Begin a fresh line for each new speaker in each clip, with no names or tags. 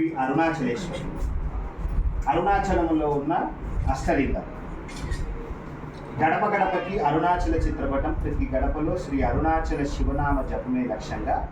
శ్రీ అరుణాచలేశ్వరి. అరుణాచలంలో ఉన్న అష్టలింగం. గడప గడపకి అరుణాచల చిత్రపటం ప్రతి గడపలో శ్రీ అరుణాచల శివనామ జపమే లక్ష్యంగా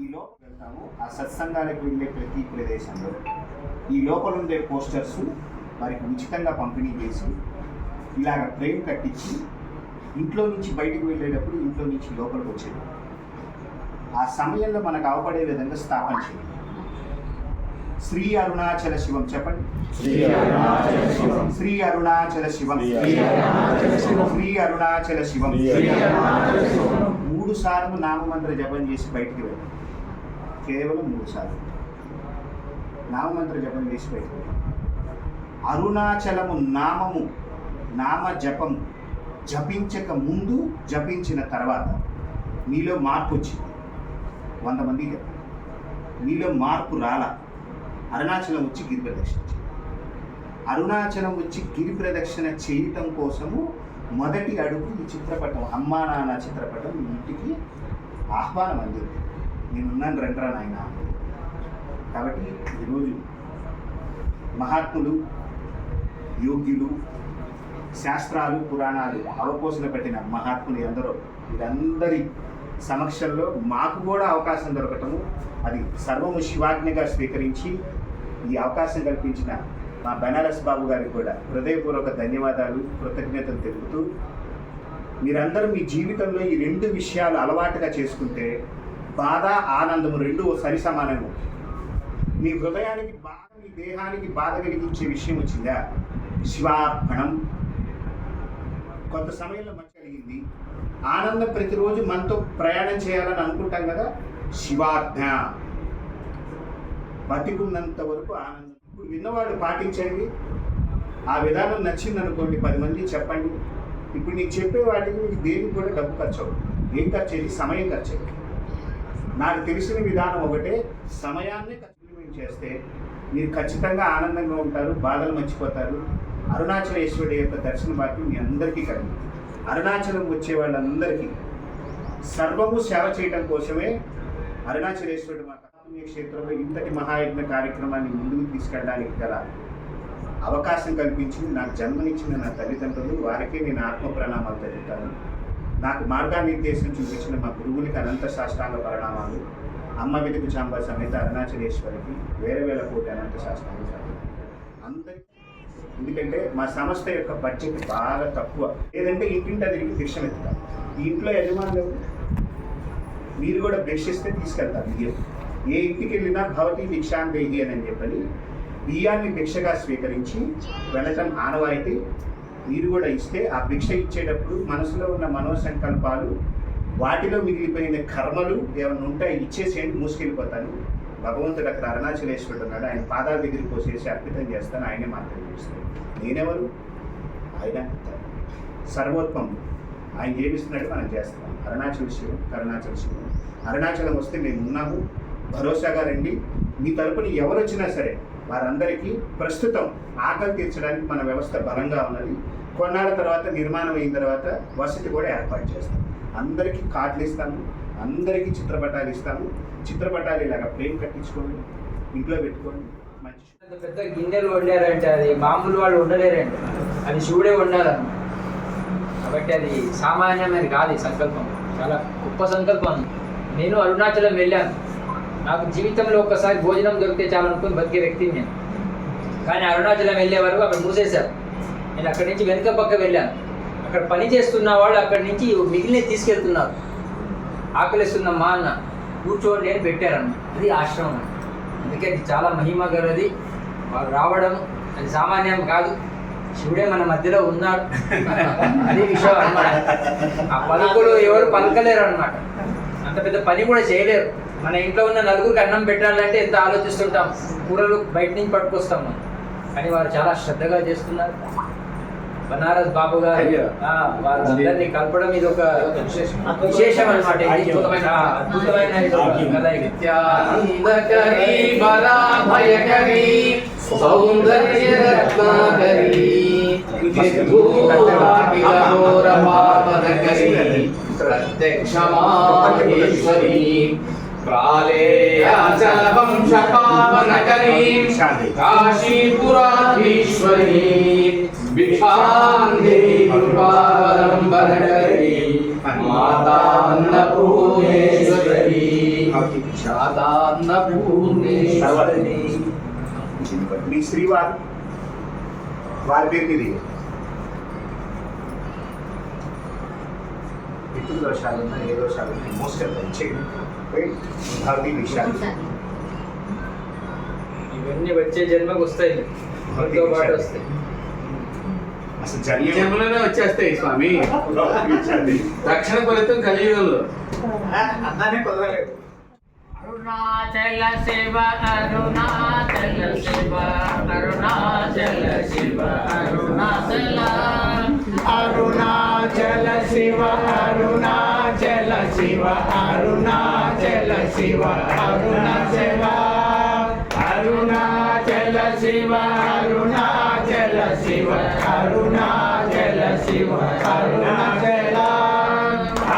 ఈ లోపల వెళ్తాము. ఆ సత్సంగాలకు వెళ్ళే ప్రతి ప్రదేశంలో. ఈ లోపల ఉండే పోస్టర్స్ వారికి ఉచితంగా పంపిణీ చేసి ఇలాగ ఫ్రేమ్ కట్టించి ఇంట్లో నుంచి బయటికి వెళ్ళేటప్పుడు ఇంట్లో నుంచి లోపలికి వచ్చేది. ఆ సమయంలో మనకు అవపడే విధంగా స్థాపన చేయాలి. శ్రీ అరుణాచల శివం. చెప్పండి.
శ్రీ అరుణాచల శివం.
శ్రీ అరుణాచల శివం.
శ్రీ అరుణాచల శివం.
మూడు సార్లు నామమంత్ర జపం చేసి బయటికి వెళ్ళి. కేవలం మూడు సార్లు. నామమంత్ర జపం చేసి బయటికి వెళ్ళి. అరుణాచలము నామము నామ జపము జపించక ముందు జపించిన తర్వాత మీలో మార్పు వచ్చింది. వంద మంది మీలో మార్పు రాల? అరుణాచలం వచ్చి గిరి ప్రదక్షిణ అరుణాచలం వచ్చి గిరి ప్రదక్షిణ చేయటం కోసము మొదటి అడుగు ఈ చిత్రపటం అమ్మా నాన్న చిత్రపటం మీ ఇంటికి ఆహ్వానం అందింది. నేనున్నాను రండ్రా నాయన. కాబట్టి ఈరోజు మహాత్ములు యోగ్యులు శాస్త్రాలు పురాణాలు అవపోసన పెట్టిన మహాత్ములు ఎందరో వీరందరి సమక్షంలో మాకు కూడా అవకాశం దొరకటము అది సర్వము శివాజ్ఞగా స్వీకరించి ఈ అవకాశం కల్పించిన మా బెనారస్ బాబు గారికి కూడా హృదయపూర్వక ధన్యవాదాలు కృతజ్ఞతలు తెలుపుతూ మీరందరూ మీ జీవితంలో ఈ రెండు విషయాలు అలవాటుగా చేసుకుంటే బాధ ఆనందము రెండు సరి సమానము. మీ హృదయానికి బాధ మీ దేహానికి బాధ కలిగించే విషయం వచ్చిందా? శివార్పణం కొంత సమయంలో మంచి కలిగింది. ఆనందం ప్రతిరోజు మనతో ప్రయాణం చేయాలని అనుకుంటాం కదా? శివాజ్ఞ బతికున్నంత వరకు ఆనందం. ఇప్పుడు విన్నవాళ్ళు పాటించండి. ఆ విధానం నచ్చింది అనుకోండి పది మంది చెప్పండి. ఇప్పుడు నీకు చెప్పే వాటికి నీకు దేనికి కూడా డబ్బు ఖర్చు అవ్వదు. ఏం ఖర్చు అయ్యి సమయం ఖర్చు అయ్యింది. నాకు తెలిసిన విధానం ఒకటే సమయాన్ని ఖర్చు చేస్తే మీరు ఖచ్చితంగా ఆనందంగా ఉంటారు బాధలు మర్చిపోతారు. అరుణాచలేశ్వరుడి యొక్క దర్శన భాగ్యం మీ అందరికీ కలిగింది అరుణాచలం వచ్చే వాళ్ళందరికీ సర్వము సేవ చేయడం కోసమే అరుణాచలేశ్వరుడు మాట పుణ్య క్షేత్రంలో ఇంతటి మహాయజ్ఞ కార్యక్రమాన్ని ముందుకు తీసుకెళ్ళడానికి గల అవకాశం కల్పించింది నాకు జన్మనిచ్చిన నా తల్లిదండ్రులు వారికే నేను ఆత్మ ప్రణామాలు తెలుపుతాను. నాకు మార్గనిర్దేశం చూపించిన మా గురువులకి అనంత శాస్త్రాంగ పరిణామాలు అమ్మ వెతుకు చాంబ సమేత అరుణాచలేశ్వరికి వేరే వేల కోటి అనంత శాస్త్రాంగ అందరికీ ఎందుకంటే మా సంస్థ యొక్క బడ్జెట్ బాగా తక్కువ. లేదంటే ఇంటింటి తిరిగి భిక్షం ఎత్తుతాం. ఈ ఇంట్లో యజమానులు మీరు కూడా భిక్షిస్తే తీసుకెళ్తారు. బియ్యం ఏ ఇంటికి వెళ్ళినా భవతి భిక్షాందేహి అని చెప్పని బియ్యాన్ని భిక్షగా స్వీకరించి వెళ్ళటం ఆనవాయితీ మీరు కూడా ఇస్తే ఆ భిక్ష ఇచ్చేటప్పుడు మనసులో ఉన్న మనోసంకల్పాలు వాటిలో మిగిలిపోయిన కర్మలు ఏమైనా ఉంటాయి ఇచ్చేసేయండి మూసుకెళ్ళిపోతాను. భగవంతుడు అక్కడ అరుణాచలేశ్వరుడు ఉన్నాడు. ఆయన పాదాల దగ్గరికి పోసేసి అర్పితం చేస్తాను. ఆయనే మాత్రం చేస్తాను నేనెవరు? ఆయన సర్వోత్వం ఆయన ఏమిస్తున్నాడు మనం చేస్తాం అరుణాచల శివుడు అరుణాచల శివుడు అరుణాచలం వస్తే మేము ఉన్నాము. భరోసాగా రండి మీ తరపున ఎవరు వచ్చినా సరే వారందరికీ ప్రస్తుతం ఆకలి తీర్చడానికి మన వ్యవస్థ బలంగా ఉన్నది. కొన్నాళ్ళ తర్వాత నిర్మాణం అయిన తర్వాత వసతి కూడా ఏర్పాటు చేస్తాం. అందరికీ కార్డులు ఇస్తాము. అందరికీ చిత్రపటాలు ఇస్తాము. చిత్రపటాలు ఇలాగ ప్రేమ్ కట్టించుకోండి. ఇంట్లో పెట్టుకోండి. మంచి
పెద్ద గిన్నెలు వండారంటే అది మామూలు వాళ్ళు ఉండలేరండి. అది శివుడే వండాలన్న కాబట్టి అది సామాన్యమైన కాదు ఈ సంకల్పం. చాలా గొప్ప సంకల్పం. నేను అరుణాచలం వెళ్ళాను. నాకు జీవితంలో ఒక్కసారి భోజనం దొరికితే చాలనుకుని బతికే వ్యక్తిని నేను. కానీ అరుణాచలం వెళ్ళే వరకు అక్కడ మూసేశారు. నేను అక్కడి నుంచి వెనుక పక్క వెళ్ళాను. అక్కడ పని చేస్తున్న వాళ్ళు అక్కడి నుంచి మిగిలిన తీసుకెళ్తున్నారు. ఆకలిస్తున్నమ్మా అన్న కూర్చోండి అని పెట్టారన్న అది ఆశ్రమం. అందుకే అది చాలా మహిమ గలది. వాళ్ళు రావడం అది సామాన్యం కాదు. శివుడే మన మధ్యలో ఉన్నాడు. అది విషయం అన్నమాట. ఆ పలుకులు ఎవరు పలకలేరు అన్నమాట అంత పెద్ద పని కూడా చేయలేరు. మన ఇంట్లో ఉన్న నలుగురికి అన్నం పెట్టాలంటే ఎంత ఆలోచిస్తుంటాం? కూరలు బయట నుంచి పట్టుకొస్తాం మనం. కానీ వారు చాలా శ్రద్ధగా చేస్తున్నారు. బనారస్ బాబు గారు వారందరినీ కలపడం ఇది ఒక విశేషం. అనమాట ఇది అద్భుతమైన
प्रालेयाच वंशपावनकरीं काशीपुराधीश्वरी विक्षान्दे कृपावलम्बनकरी मातान्नपूर्णेश्वरी शातान्नपूर्णेश्वरी। तीसरी बार
वारपेर के लिए। इतनी दर्शा देना ये दर्शा देना मोस्ट ऑफ़ द चेक। భక్తి విషయాలు
ఇవన్నీ వచ్చే జన్మకు వస్తాయి. మనతో పాటు వస్తాయి.
అసలు జరిగే
జన్మలోనే వచ్చేస్తాయి స్వామి. తక్షణ ఫలితం కలియుగంలో.
అన్నానే కుదరలేదు
అరుణాచల శివ అరుణాచల శివ అరుణాచల శివ అరుణాచల.
అరుణాచల శివ అరుణాచల శివ అరుణాచల శివ అరుణ శివ అరుణాచల శివ అరుణాచల శివ అరుణాచల శివ అరుణాచల.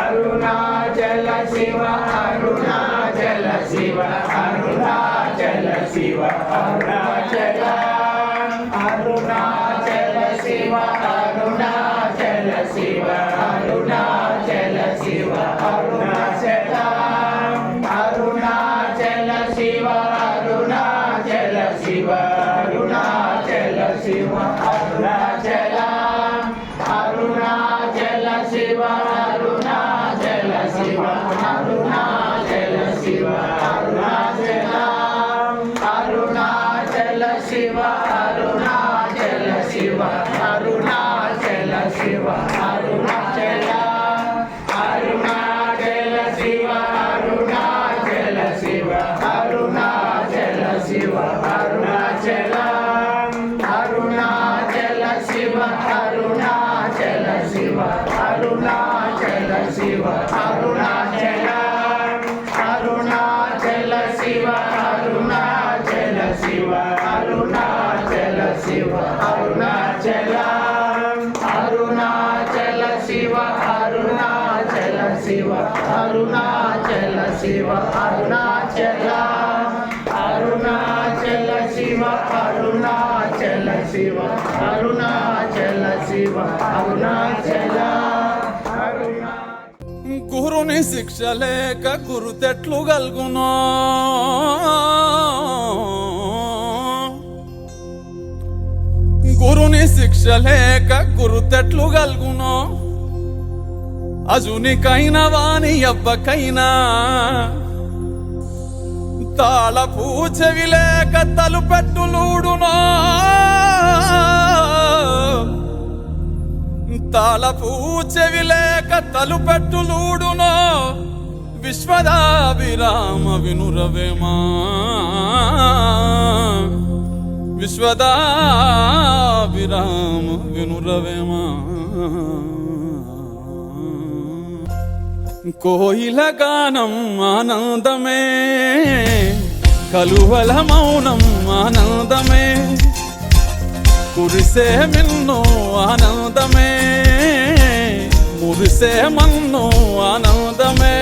అరుణాచల శివ అరుణాచల శివ అరుణాచల శివ అరుణాచల. అరుణా అరుణాచల శివ శివ అరుణాచల శివ అరుణాచల శివ అరుణాచల. అరుణాచల శివ అరుణాచల శివ అరుణాచల శివ అరుణాచల.
గురుని శిక్ష లేక గురుతెట్లు గల్గునో. గురుని శిక్ష లేక గురుతెట్లు గల్గునో. అజునికైనా వాని ఎవ్వకైనా. తాళపు చెవి లేక తలుపెట్టులుడునో తాళపు చెవి లేక తలుపెట్టులుడునో విశ్వదాభిరామ వినురవేమా. విశ్వదాభిరామ వినురవేమా. కోయిల గానం ఆనందమే కలువల మౌనం ఆనందమే కురిసే మిన్ను ఆనందమే మురిసే మన్ను ఆనందమే.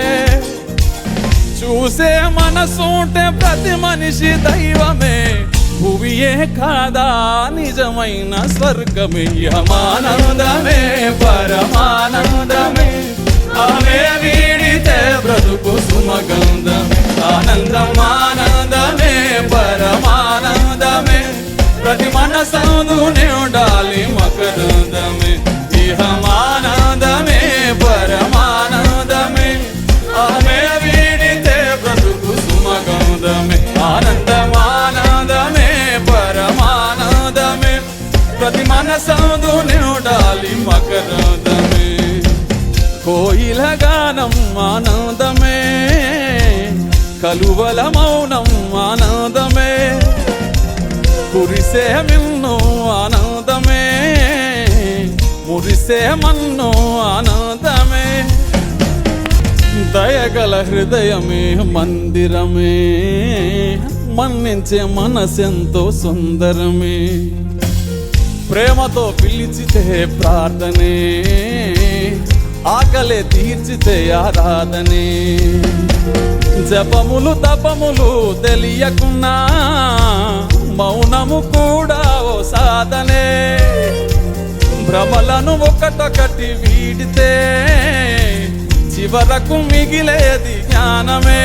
చూసే మనసుంటే ప్రతి మనిషి దైవమే భువియే కాదా నిజమైన స్వర్గమే యమానందమే పరమానందమే. ఆమె వీడితే బ్రతుకు సుమగంధం. మౌనం ఆనందమే. కలువల మౌనం ఆనందమే. కురిసే మిన్ను ఆనందమే. మురిసే మన్ను ఆనందమే. దయగల హృదయమే మందిరమే. మన్నించే మనసెంతో సుందరమే. ప్రేమతో పిలిచితే ప్రార్థనే. ఆకలే తీర్చితే ఆరాధనే. జపములు తపములు తెలియకున్నా మౌనము కూడా ఓ సాధనే. భ్రమలను ఒకటొకటి వీడితే చివరకు మిగిలేది జ్ఞానమే.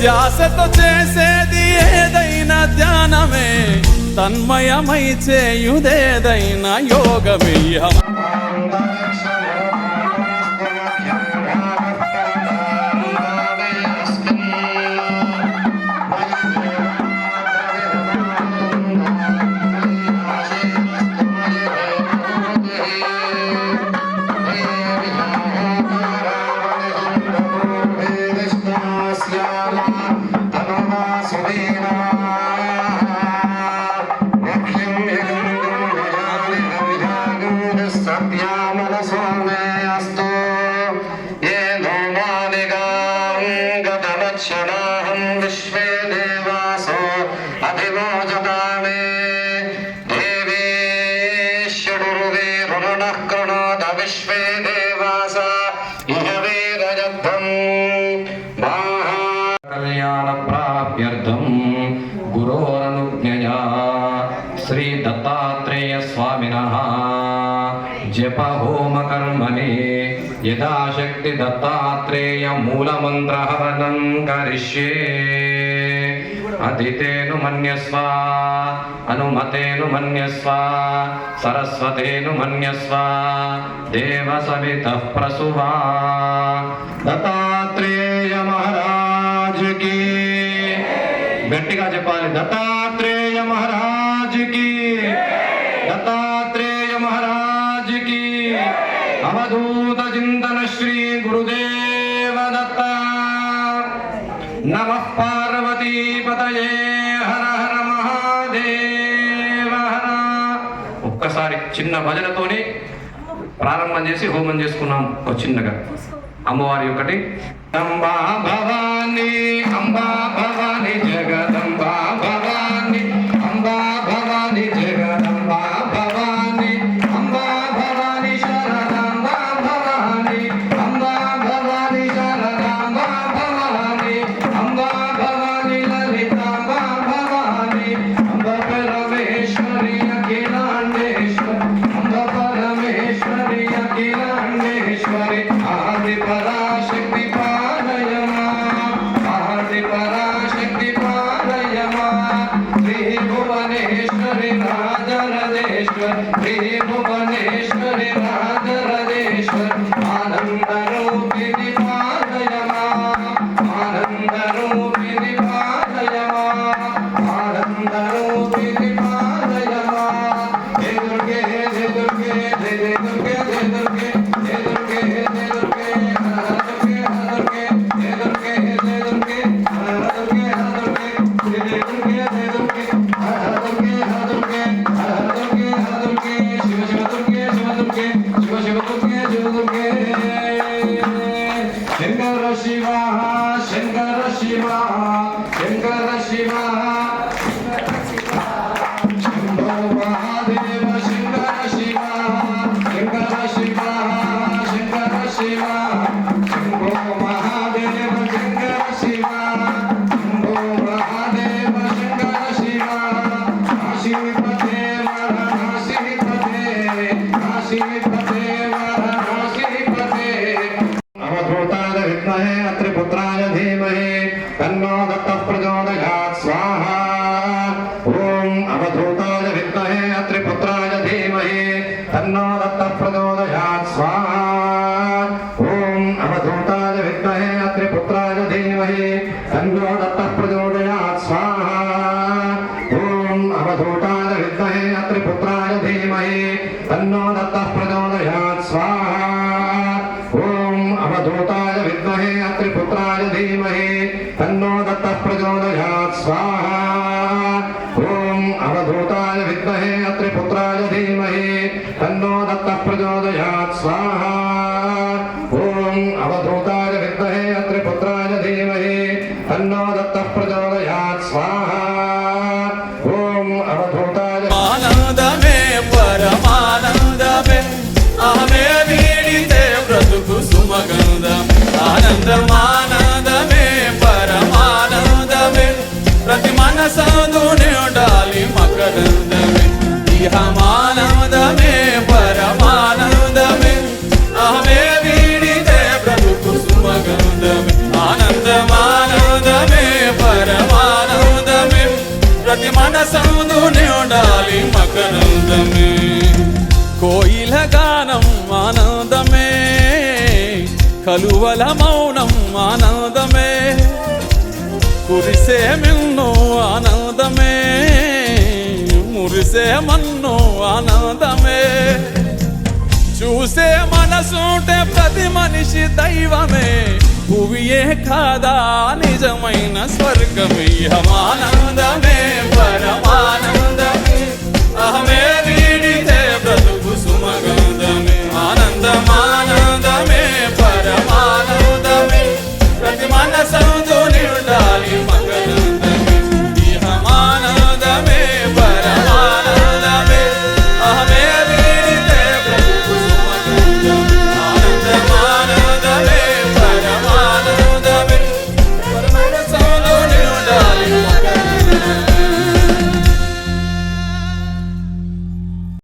ధ్యాసతో చేసేది ఏదైనా ధ్యానమే. తన్మయమై చేయుదేదైనా
యోగమేయం वरुणः कृणोद विश्वे देवास इह वीरजध्वम् कल्याणप्राप्यर्थम् गुरोरनुज्ञया श्रीदत्तात्रेयस्वामिनः जपहोमकर्मणे यथाशक्तिदत्तात्रेयमूलमन्त्रहरणं करिष्ये అదితేను మన్యస్వ అనుమతేను మన్యస్వ సరస్వతేను మన్యస్వ దేవ సవిత ప్రసువా దత్తాత్రేయ మహారాజుకి గట్టిగా చెప్పాలి. దత్తా చిన్న భజనతోనే ప్రారంభం చేసి హోమం చేసుకున్నాం ఒక చిన్నగా. అమ్మవారి ఒకటి అంబా భవానీ అంబా భవానీ జగత్ పరాశక్తి పరాశక్తి
संग्रहण तत्प्रचोदयात् स्वा ಸ್ವಾಹ ప్రతి ఉండాలి మకరందమే. కోయిల గానం ఆనందమే. కలువల మౌనం ఆనందమే. కురిసే మిన్ను ఆనందమే. మురిసే మన్ను ఆనందమే. చూసే మనసుంటే ప్రతి మనిషి దైవమే. భువియే కాదా? నిజమైన స్వర్గమే స్వర్గమీయమానందమే పరమానందమే.